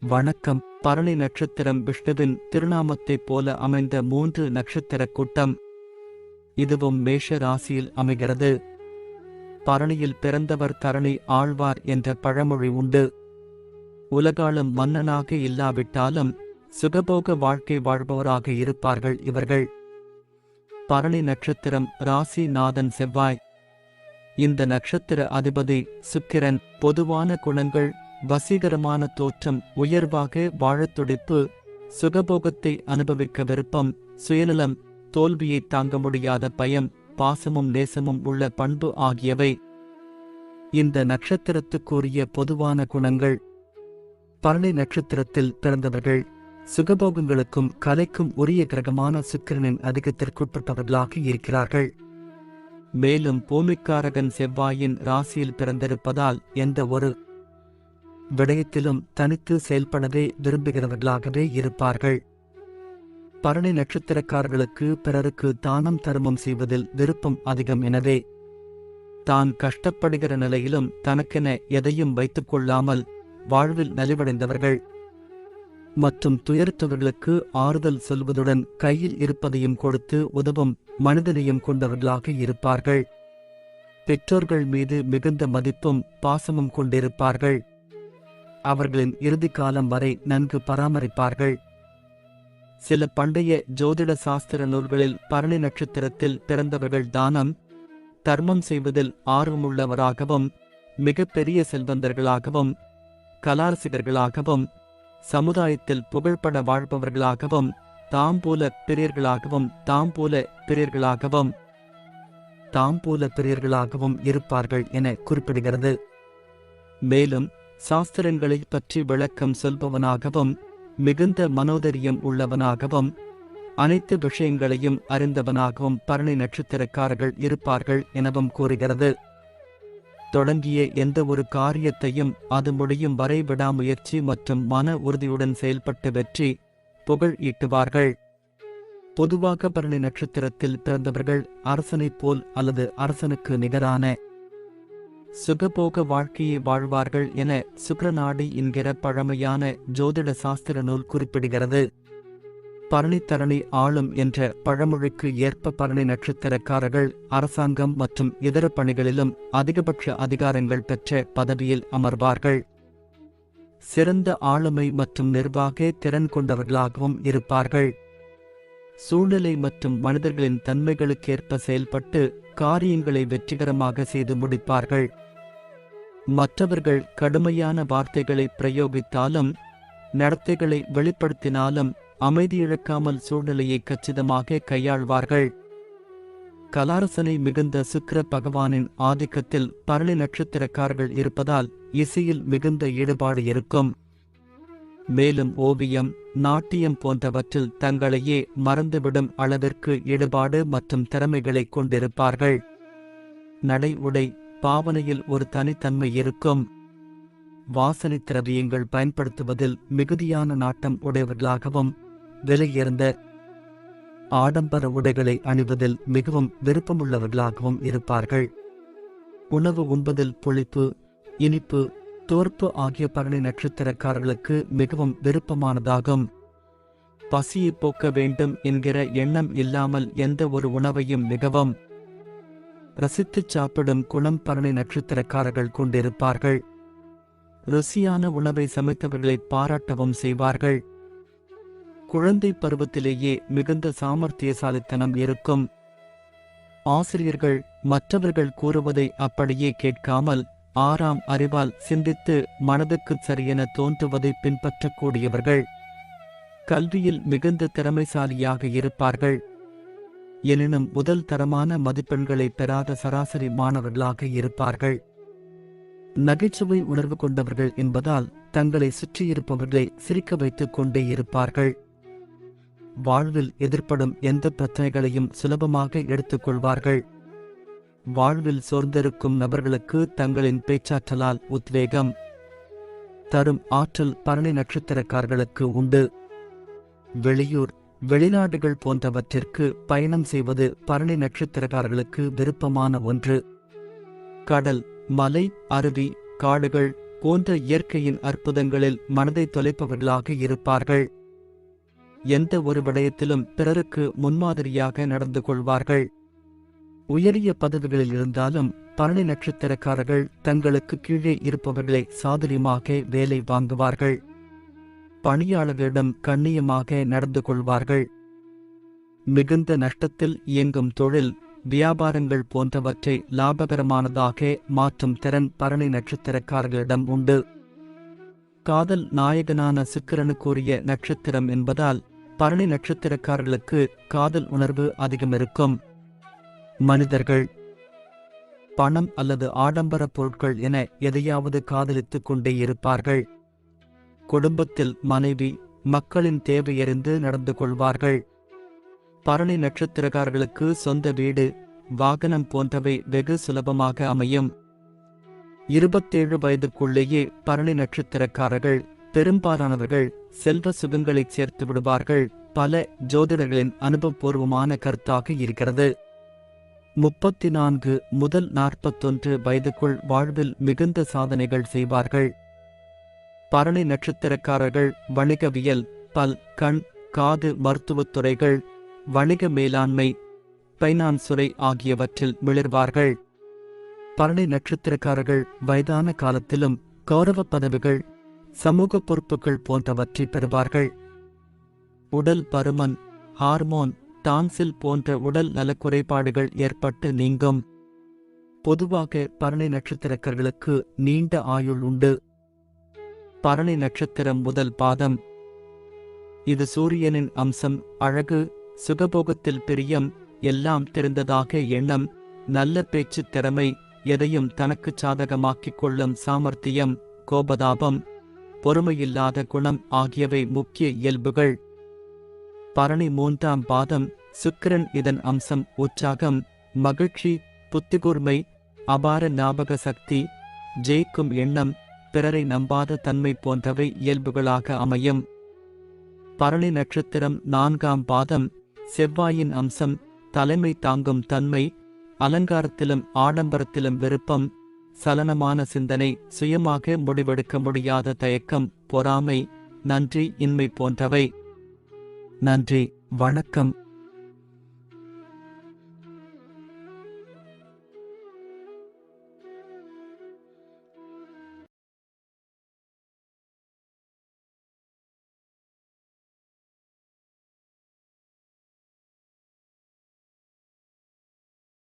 வணக்கம். பரணி நட்சத்திரம் விஷ்ணுவின் திருநாமத்தைப் போல அமைந்த மூன்று நட்சத்திர கூட்டம். இதுவும் மேஷ ராசியில் அமைகிறது. பரணியில் பிறந்தவர் தரணி ஆழ்வார் என்ற பழமொழி உண்டு. உலகாலும் மன்னனாக இல்லாவிட்டாலும் சுகபோக வாழ்க்கை வாழ்பவராக இருப்பார்கள் இவர்கள். பரணி நட்சத்திரம் ராசிநாதன் செவ்வாய். இந்த நட்சத்திர அதிபதி சுக்கிரன். பொதுவான குணங்கள் வசீகரமான தோற்றம் உயர்வாக வாழத் துடிப்பு சுகபோகத்தை அனுபவிக்க விருப்பம் சுயநலம் தோல்வியை தாங்க முடியாத பயம் பாசமும் நேசமும் உள்ள பண்பு ஆகியவை இந்த நட்சத்திரத்துக்குரிய பொதுவான குணங்கள். பரணி நட்சத்திரத்தில் பிறந்தவர்கள் சுகபோகங்களுக்கும் கலைக்கும் உரிய கிரகமான சுக்கிரனின் அதிகத்திற்குட்பட்டவர்களாக இருக்கிறார்கள். மேலும் பூமிக்காரகன் செவ்வாயின் ராசியில் பிறந்திருப்பதால் எந்த ஒரு விடயத்திலும் தனித்து செயல்படவே விரும்புகிறவர்களாகவே இருப்பார்கள். பரணி நட்சத்திரக்காரர்களுக்கு பிறருக்கு தானம் தர்மம் செய்வதில் விருப்பம் அதிகம் எனவே தான் கஷ்டப்படுகிற நிலையிலும் தனக்கென எதையும் வைத்துக் கொள்ளாமல் வாழ்வில் நலிவடைந்தவர்கள். மற்றும் துயர்த்தவர்களுக்கு ஆறுதல் சொல்வதுடன் கையில் இருப்பதையும் கொடுத்து உதவும் மனிதனையும் கொண்டவர்களாக இருப்பார்கள். பெற்றோர்கள் மீது மிகுந்த மதிப்பும் பாசமும் கொண்டிருப்பார்கள். அவர்களின் இறுதி காலம் வரை நன்கு பராமரிப்பார்கள். சில பண்டைய ஜோதிட சாஸ்திர நூல்களில் பரணி நட்சத்திரத்தில் பிறந்தவர்கள் தானம் தர்மம் செய்வதில் ஆர்வமுள்ளவராகவும் மிகப்பெரிய செல்வந்தர்களாகவும் கலாரசிகர்களாகவும் சமுதாயத்தில் புகழ்பட வாழ்பவர்களாகவும் தாம்பூல பிரியர்களாகவும் தாம்பூல பிரியர்களாகவும் தாம்பூல பிரியர்களாகவும் இருப்பார்கள் என குறிப்பிடுகிறது. மேலும் சாஸ்திரங்களைப் பற்றி விளக்கம் சொல்பவனாகவும் மிகுந்த மனோதரியம் உள்ளவனாகவும் அனைத்து விஷயங்களையும் அறிந்தவனாகவும் பரணி நட்சத்திரக்காரர்கள் இருப்பார்கள் எனவும் கூறுகிறது. தொடங்கிய எந்த ஒரு காரியத்தையும் அது முடியும் வரை விடாமுயற்சி மற்றும் மன உறுதியுடன் செயல்பட்டு வெற்றி புகழ் ஈட்டுவார்கள். பொதுவாக பரணி நட்சத்திரத்தில் பிறந்தவர்கள் அரசனைப் போல் அல்லது அரசனுக்கு நிகரான சுகபோக வாழ்க்கையை வாழ்வார்கள் என சுக்ரநாடி என்கிற பழமையான ஜோதிட சாஸ்திர நூல் குறிப்பிடுகிறது. பரணித்தரணி ஆளும் என்ற பழமொழிக்கு ஏற்ப பரணி நட்சத்திரக்காரர்கள் அரசாங்கம் மற்றும் இதர பணிகளிலும் அதிகபட்ச அதிகாரங்கள் பெற்ற பதவியில் அமர்வார்கள். சிறந்த ஆளுமை மற்றும் நிர்வாக திறன் கொண்டவர்களாகவும் இருப்பார்கள். சூழ்நிலை மற்றும் மனிதர்களின் தன்மைகளுக்கேற்ப செயல்பட்டு காரியங்களை வெற்றிகரமாக செய்து முடிப்பார்கள். மற்றவர்கள் கடுமையான வார்த்தைகளை பிரயோகித்தாலும் நடத்தைகளை வெளிப்படுத்தினாலும் அமைதியிழக்காமல் சூழ்நிலையை கச்சிதமாக கையாள்வார்கள். கலாரசனை மிகுந்த சுக்கர பகவானின் ஆதிக்கத்தில் பரணி நட்சத்திரக்காரர்கள் இருப்பதால் இசையில் மிகுந்த ஈடுபாடு இருக்கும். மேலும் ஓவியம் நாட்டியம் போன்றவற்றில் தங்களையே மறந்துவிடும் அளவிற்கு ஈடுபாடு மற்றும் திறமைகளை கொண்டிருப்பார்கள். நடை உடை பாவனையில் ஒரு தனித்தன்மை இருக்கும். வாசனை திரவியங்கள் பயன்படுத்துவதில் மிகுதியான நாட்டம் உடையவர்களாகவும் விலையுயர்ந்த ஆடம்பர உடைகளை அணிவதில் மிகவும் விருப்பமுள்ளவர்களாகவும் இருப்பார்கள். உணவு உண்பதில் புளிப்பு இனிப்பு தோற்பு ஆகிய பரணி நட்சத்திரக்காரர்களுக்கு மிகவும் விருப்பமானதாகும். பசியை போக்க வேண்டும் என்கிற எண்ணம் இல்லாமல் எந்த ஒரு உணவையும் மிகவும் ரசித்துச் சாப்பிடும் குணம் பரணி நட்சத்திரக்காரர்கள் கொண்டிருப்பார்கள். ருசியான உணவை சமைத்தவர்களை பாராட்டவும் செய்வார்கள். குழந்தை பருவத்திலேயே மிகுந்த சாமர்த்தியசாலித்தனம் இருக்கும். ஆசிரியர்கள் மற்றவர்கள் கூறுவதை அப்படியே கேட்காமல் ஆறாம் அறிவால் சிந்தித்து மனதுக்கு சரியென தோன்றுவதை பின்பற்றக்கூடியவர்கள் கல்வியில் மிகுந்த திறமைசாலியாக இருப்பார்கள். எனினும் முதல் தரமான மதிப்பெண்களை பெறாத சராசரி மாணவர்களாக இருப்பார்கள். நகைச்சுவை உணர்வு கொண்டவர்கள் என்பதால் தங்களை சுற்றியிருப்பவர்களை சிரிக்க வைத்துக் கொண்டே இருப்பார்கள். வாழ்வில் எதிர்ப்படும் எந்த பிரச்சனைகளையும் சுலபமாக எடுத்துக்கொள்வார்கள் வாழ்வில் சோர்ந்திருக்கும் நபர்களுக்கு தங்களின் பேச்சாற்றலால் உத்வேகம் தரும் ஆற்றல் பரணி நட்சத்திரக்காரர்களுக்கு உண்டு. வெளியூர் வெளிநாடுகள் போன்றவற்றிற்கு பயணம் செய்வது பரணி நட்சத்திரக்காரர்களுக்கு விருப்பமான ஒன்று. கடல் மலை அருவி காடுகள் போன்ற இயற்கையின் அற்புதங்களில் மனதை தொலைப்பவர்களாக இருப்பார்கள். எந்த ஒரு விடயத்திலும் பிறருக்கு முன்மாதிரியாக நடந்து கொள்வார்கள். உயரிய பதவிகளில் இருந்தாலும் பரணி நட்சத்திரக்காரர்கள் தங்களுக்கு கீழே இருப்பவர்களை சாதுரியமாக வேலை வாங்குவார்கள். பணியாளர்களிடம் கண்ணியமாக நடந்து கொள்வார்கள். மிகுந்த நஷ்டத்தில் இயங்கும் தொழில் வியாபாரங்கள் போன்றவற்றை லாபகரமானதாக மாற்றும் திறன் பரணி நட்சத்திரக்காரர்களிடம் உண்டு. காதல் நாயகனான சுக்கிரனுக்குரிய நட்சத்திரம் என்பதால் பரணி நட்சத்திரக்காரர்களுக்கு காதல் உணர்வு அதிகம் இருக்கும் மனிதர்கள் பணம் அல்லது ஆடம்பர பொருட்கள் என எதையாவது காதலித்துக் கொண்டே இருப்பார்கள். குடும்பத்தில் மனைவி மக்களின் தேவையறிந்து நடந்து கொள்வார்கள். பரணி நட்சத்திரக்காரர்களுக்கு சொந்த வீடு வாகனம் போன்றவை வெகு சுலபமாக அமையும். இருபத்தேழு வயதுக்குள்ளேயே பரணி நட்சத்திரக்காரர்கள் பெரும்பாலானவர்கள் செல்வ சுகங்களை சேர்த்து விடுவார்கள். பல ஜோதிடர்களின் அனுபவபூர்வமான கருத்தாக இருக்கிறது. முப்பத்தி நான்கு முதல் நாற்பத்தொன்று வயதுக்குள் வாழ்வில் மிகுந்த சாதனைகள் செய்வார்கள். பரணி நட்சத்திரக்காரர்கள் வணிகவியல் பல் கண் காது மருத்துவத் துறைகள் வணிக மேலாண்மை பைனான்சுரை ஆகியவற்றில் மிளர்வார்கள். பரணி நட்சத்திரக்காரர்கள் வயதான காலத்திலும் கௌரவ பதவிகள் சமூக பொறுப்புகள் போன்றவற்றை பெறுவார்கள். உடல் பருமன் ஹார்மோன் டான்சில் போன்ற உடல் நலக்குறைபாடுகள் ஏற்பட்டு நீங்கும். பொதுவாக பரணி நட்சத்திரக்கர்களுக்கு நீண்ட ஆயுள் உண்டு. பரணி நட்சத்திரம் முதல் பாதம். இது சூரியனின் அம்சம் அழகு சுகபோகத்தில் பிரியம் எல்லாம் தெரிந்ததாக எண்ணம் நல்ல பேச்சு திறமை எதையும் தனக்குச் சாதகமாக்கிக் கொள்ளும் சாமர்த்தியம் கோபதாபம் பொறுமையில்லாத குணம் ஆகியவை முக்கிய இயல்புகள். பரணி மூன்றாம் பாதம் சுக்கிரன் இதன் அம்சம் உற்சாகம் மகிழ்ச்சி புத்திகூர்மை அபார ஞாபக சக்தி ஜெயிக்கும் எண்ணம் பிறரை நம்பாத தன்மை போன்றவை இயல்புகளாக அமையும். பரணி நட்சத்திரம் நான்காம் பாதம் செவ்வாயின் அம்சம் தலைமை தாங்கும் தன்மை அலங்காரத்திலும் ஆடம்பரத்திலும் விருப்பம் சலனமான சிந்தனை சுயமாக முடிவெடுக்க முடியாத தயக்கம் பொறாமை நன்றி இன்மை போன்றவை. நன்றி வணக்கம்.